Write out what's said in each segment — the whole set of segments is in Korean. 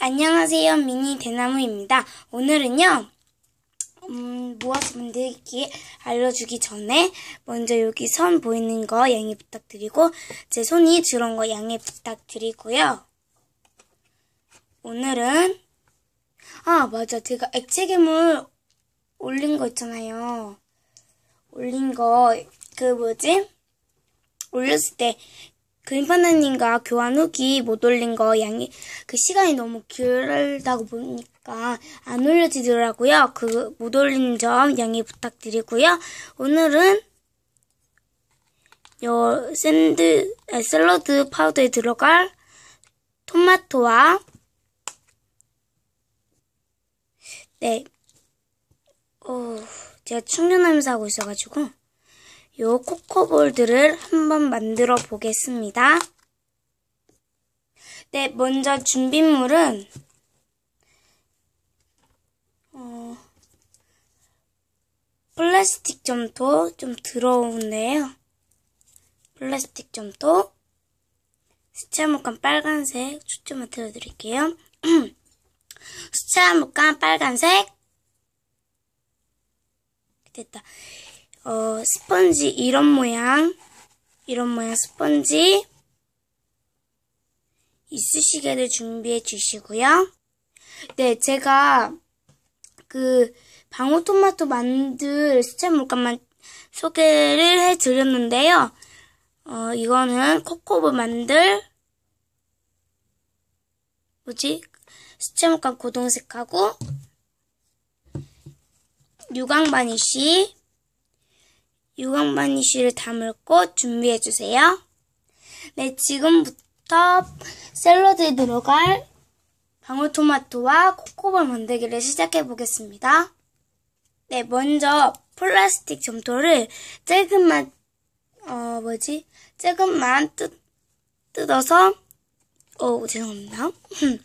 안녕하세요. 미니 대나무입니다. 오늘은요, 음, 무엇을 만들기 알려주기 전에 먼저 여기 선 보이는 거 양해 부탁드리고 제 손이 들어온 거 양해 부탁드리고요. 오늘은 아 맞아 제가 액체 괴물 올린 거 있잖아요. 올린 거 그 뭐지? 올렸을 때 그림판다님과 교환 후기 못 올린 거 양이 그 시간이 너무 길다고 보니까 안 올려지더라고요. 그 못 올린 점 양해 부탁드리고요. 오늘은 요 샌드 아, 샐러드 파우더에 들어갈 토마토와 네. 어, 제가 충전하면서 하고 있어가지고 요 코코볼들을 한번 만들어 보겠습니다. 네, 먼저 준비물은 어, 플라스틱 점토 좀 들어오는데요. 플라스틱 점토 수채목감 빨간색 초점을 들어드릴게요. 수채목감 빨간색 됐다. 어, 스펀지 이런 모양, 이런 모양 스펀지 이쑤시개를 준비해 주시고요. 네, 제가 그 방울토마토 만들 수채 물감만 소개를 해 드렸는데요. 어, 이거는 코코보 만들 뭐지? 수채 물감 고동색하고 유광 바니쉬 유광바니쉬를 담을 꽃 준비해주세요. 네, 지금부터 샐러드에 들어갈 방울토마토와 코코볼 만들기를 시작해 보겠습니다. 네, 먼저 플라스틱 점토를 조금만, 어, 뭐지? 조금만 뜯, 뜯어서, 어, 죄송합니다.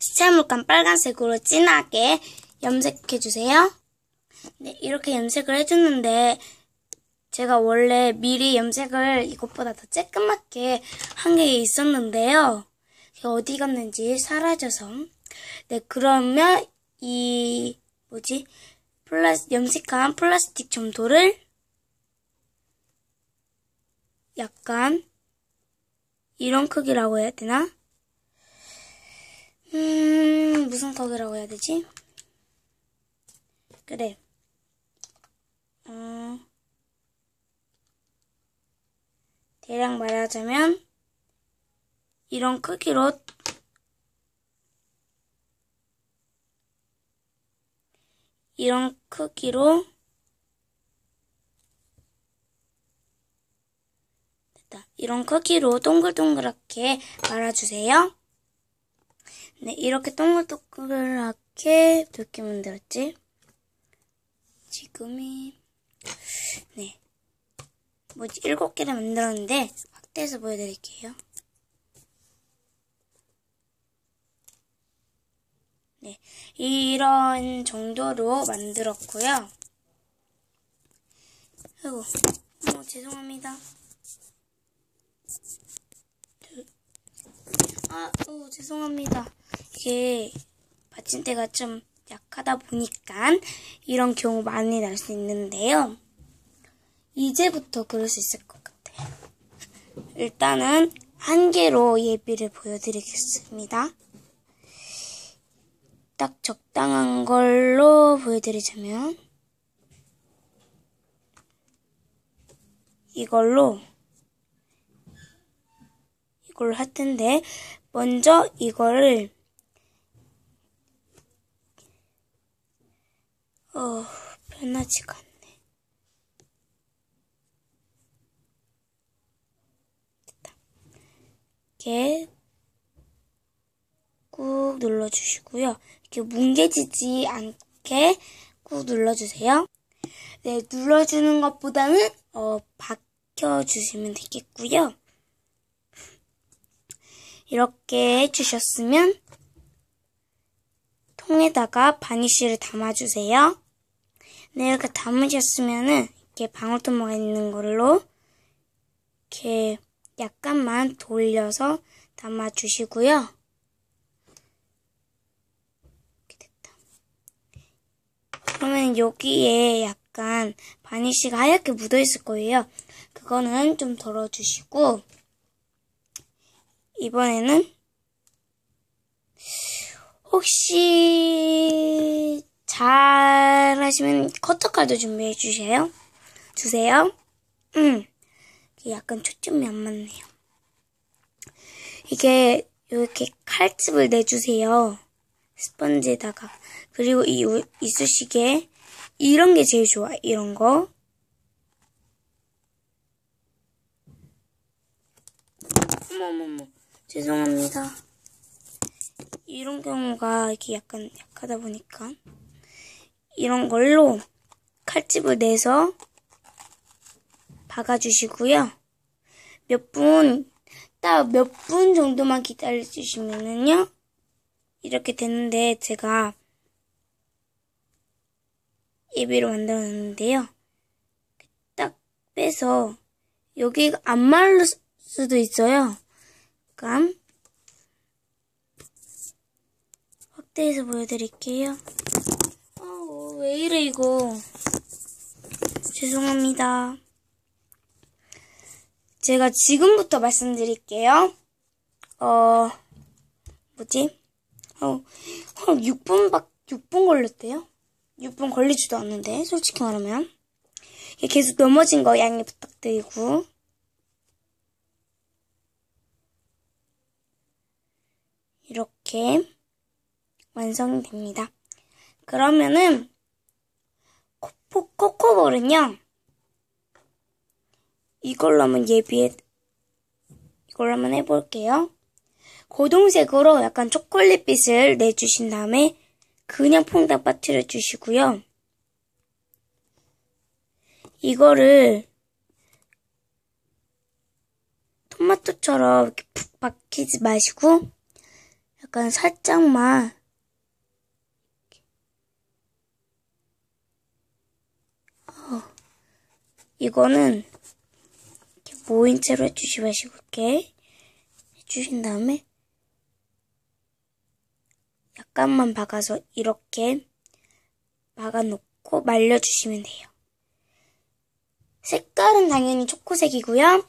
수채물감 빨간색으로 진하게 염색해주세요. 네, 이렇게 염색을 해줬는데, 제가 원래 미리 염색을 이것보다 더 쬐끄맣게 한 게 있었는데요. 어디 갔는지 사라져서. 네, 그러면 이, 뭐지? 플라스, 염색한 플라스틱 점토를 약간 이런 크기라고 해야 되나? 음, 무슨 크기라고 해야 되지? 그래. 어, 대략 말하자면 이런 크기로 이런 크기로 됐다. 이런 크기로 동글동글하게 말아주세요. 네, 이렇게 동글동글하게 몇 개 만들었지? 지금이 네 뭐지 일곱 개를 만들었는데 확대해서 보여드릴게요. 네 이런 정도로 만들었고요. 아이고 어, 죄송합니다. 아, 어, 죄송합니다. 이게 받침대가 좀 약하다 보니까 이런 경우 많이 날 수 있는데요. 이제부터 그럴 수 있을 것 같아요. 일단은 한 개로 예비를 보여드리겠습니다. 딱 적당한 걸로 보여드리자면 이걸로 이걸 할 텐데 먼저 이거를 어, 편하지가 않네. 됐다. 이렇게 꾹 눌러주시고요. 이렇게 뭉개지지 않게 꾹 눌러주세요. 네, 눌러주는 것보다는 어, 박혀주시면 되겠고요. 이렇게 해주셨으면 통에다가 바니쉬를 담아주세요. 네, 이렇게 담으셨으면은 이렇게 방울토마가 있는 걸로 이렇게 약간만 돌려서 담아주시고요. 그러면 여기에 약간 바니쉬가 하얗게 묻어있을 거예요. 그거는 좀 덜어주시고 이번에는 혹시 잘 하시면 커터칼도 준비해 주세요. 주세요. 음. 약간 초점이 안 맞네요. 이게 이렇게 칼집을 내주세요. 스펀지에다가 그리고 이 우- 이쑤시개 이런 게 제일 좋아. 이런 거. 어머머머 죄송합니다. 이런 경우가 이렇게 약간 약하다 보니까 이런 걸로 칼집을 내서 박아주시고요. 몇 분, 딱 몇 분 정도만 기다려주시면은요. 이렇게 되는데 제가 예비로 만들어 놨는데요. 딱 빼서 여기가 안 마를 수도 있어요. 그럼 확대해서 보여드릴게요. 어, 왜 이래 이거. 죄송합니다. 제가 지금부터 말씀드릴게요. 어, 뭐지? 어, 한 6분 박, 6분 걸렸대요? 6분 걸리지도 않는데, 솔직히 말하면. 계속 넘어진 거 양해 부탁드리고. 이렇게 완성이 됩니다. 그러면은, 코코, 코코볼은요, 이걸로 한번 예비해, 이걸로 한번 해볼게요. 고동색으로 약간 초콜릿빛을 내주신 다음에 그냥 퐁당 빠뜨려 주시고요. 이거를 토마토처럼 이렇게 푹 박히지 마시고 약간 살짝만 어, 이거는 모인 채로 해주시 마시고 이렇게 해주신 다음에 약간만 박아서 이렇게 박아놓고 말려주시면 돼요. 색깔은 당연히 초코색이고요.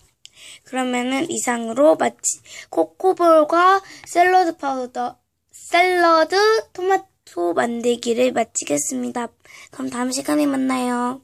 그러면은 이상으로 마치 코코볼과 샐러드 파우더, 샐러드 토마토 만들기를 마치겠습니다. 그럼 다음 시간에 만나요.